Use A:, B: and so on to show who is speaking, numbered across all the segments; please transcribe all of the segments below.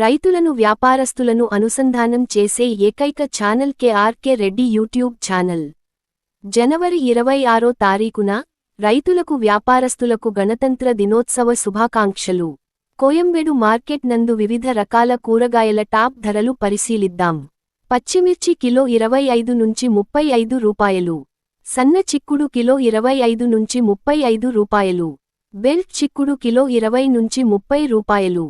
A: రైతులను వ్యాపారస్తులను అనుసంధానం చేసే ఏకైక channel KRK Reddy YouTube channel. జనవరి ఇరవై ఆరో తారీఖున రైతులకు వ్యాపారస్తులకు గణతంత్ర దినోత్సవ శుభాకాంక్షలు. కోయంబేడు మార్కెట్ నందు వివిధ రకాల కూరగాయల టాప్ ధరలు పరిశీలిద్దాం. పచ్చిమిర్చి కిలో ఇరవై ఐదు నుంచి ముప్పై ఐదు రూపాయలు. సన్న చిక్కుడు కిలో ఇరవై ఐదు నుంచి ముప్పై ఐదు రూపాయలు. బెల్ట్ చిక్కుడు కిలో ఇరవై నుంచి ముప్పై రూపాయలు.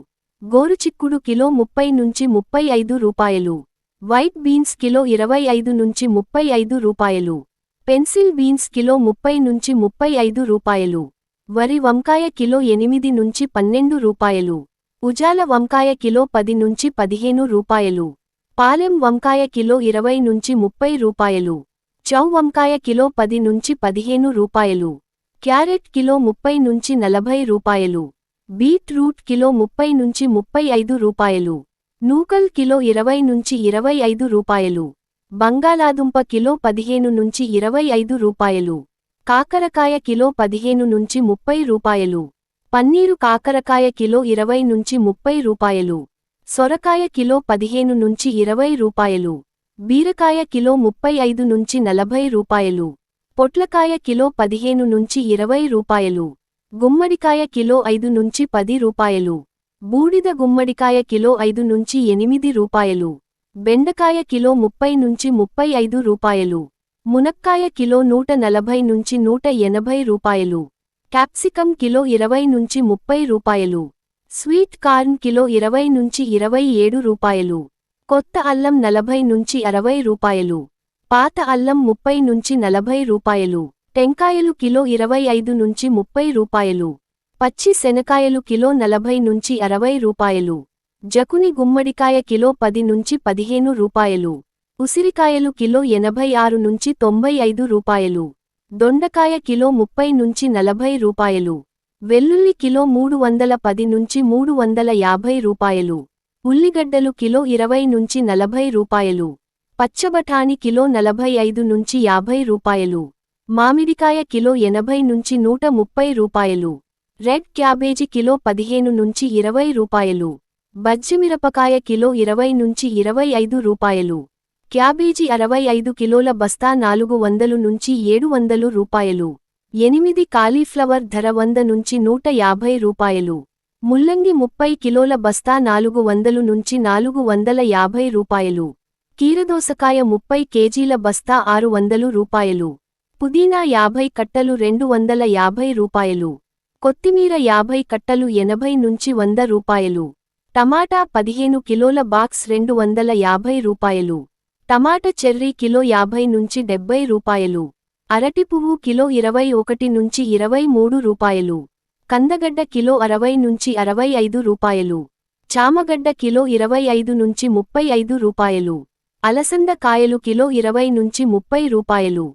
A: గోరు చిక్కుడు కిలో ముప్పై నుంచి ముప్పై ఐదు రూపాయలు. వైట్ బీన్స్ కిలో ఇరవై ఐదు నుంచి ముప్పై ఐదు రూపాయలు. పెన్సిల్ బీన్స్ కిలో ముప్పై నుంచి ముప్పై ఐదు రూపాయలు. వరి వంకాయ కిలో ఎనిమిది నుంచి పన్నెండు రూపాయలు. ఉజాల వంకాయ కిలో పది నుంచి పదిహేను రూపాయలు. పాలెం వంకాయ కిలో ఇరవై నుంచి ముప్పై రూపాయలు. చౌ వంకాయ కిలో పది నుంచి పదిహేను రూపాయలు. క్యారెట్ కిలో ముప్పై నుంచి నలభై రూపాయలు. బీట్రూట్ కిలో ముప్పై నుంచి ముప్పై ఐదు రూపాయలు. నూకల్ కిలో ఇరవై నుంచి ఇరవై ఐదు రూపాయలు. బంగాళాదుంప కిలో పదిహేను నుంచి ఇరవై ఐదు రూపాయలు. కాకరకాయ కిలో పదిహేను నుంచి ముప్పై రూపాయలు. పన్నీరు కాకరకాయ కిలో ఇరవై నుంచి ముప్పై రూపాయలు. సొరకాయ కిలో పదిహేను నుంచి ఇరవై రూపాయలు. బీరకాయ కిలో ముప్పై ఐదు నుంచి నలభై రూపాయలు. పొట్లకాయ కిలో పదిహేను నుంచి ఇరవై రూపాయలు. గుమ్మడికాయ కిలో ఐదు నుంచి పది రూపాయలు. బూడిద గుమ్మడికాయ కిలో ఐదు నుంచి ఎనిమిది రూపాయలు. బెండకాయ కిలో ముప్పై నుంచి ముప్పై ఐదు రూపాయలు. మునక్కాయ కిలో నూట నలభై నుంచి నూట ఎనభై రూపాయలు. క్యాప్సికం కిలో ఇరవై నుంచి ముప్పై రూపాయలు. స్వీట్ కార్న్ కిలో ఇరవై నుంచి ఇరవై ఏడు రూపాయలు. కొత్త అల్లం నలభై నుంచి అరవై రూపాయలు. పాత అల్లం ముప్పై నుంచి నలభై రూపాయలు. టెంకాయలు కిలో ఇరవై ఐదు నుంచి ముప్పై రూపాయలు. పచ్చి శనకాయలు కిలో నలభై నుంచి అరవై రూపాయలు. జకుని గుమ్మడికాయ కిలో పది నుంచి పదిహేను రూపాయలు. ఉసిరికాయలు కిలో ఎనభై ఆరు నుంచి తొంభై ఐదు రూపాయలు. దొండకాయ కిలో ముప్పై నుంచి నలభై రూపాయలు. వెల్లుల్లి కిలో మూడు వందల పది నుంచి మూడు వందల యాభై రూపాయలు. ఉల్లిగడ్డలు కిలో ఇరవై నుంచి నలభై రూపాయలు. పచ్చబఠాని కిలో నలభై ఐదు నుంచి యాభై రూపాయలు. మామిడికాయ కిలో ఎనభై నుంచి నూట ముప్పై రూపాయలు. రెడ్ క్యాబేజీ కిలో పదిహేను నుంచి ఇరవై రూపాయలు. బజ్జిమిరపకాయ కిలో ఇరవై నుంచి ఇరవై ఐదు రూపాయలు. క్యాబేజీ అరవై ఐదు కిలోల బస్తా నాలుగు వందలు నుంచి ఏడు వందలు రూపాయలు. ఎనిమిది కాలీఫ్లవర్ ధర వంద నుంచి నూట యాభై రూపాయలు. ముల్లంగి ముప్పై కిలోల బస్తా నాలుగు వందలు నుంచి నాలుగు వందల యాభై రూపాయలు. కీరదోసకాయ ముప్పై కేజీల బస్తా ఆరు వందలు రూపాయలు. పుదీనా యాభై కట్టలు రెండు వందల యాభై రూపాయలు. కొత్తిమీర యాభై కట్టలు ఎనభై నుంచి వంద రూపాయలు. టమాటా పదిహేను కిలోల బాక్స్ రెండు వందల యాభై రూపాయలు. టమాట చెర్రీ కిలో యాభై నుంచి డెబ్బై రూపాయలు. అరటి పువ్వు కిలో ఇరవై ఒకటి నుంచి ఇరవై మూడు రూపాయలు. కందగడ్డ కిలో అరవై నుంచి అరవై ఐదు రూపాయలు. చామగడ్డ కిలో ఇరవై ఐదు నుంచి ముప్పై ఐదు రూపాయలు. అలసంద కాయలు కిలో ఇరవై నుంచి ముప్పై రూపాయలు.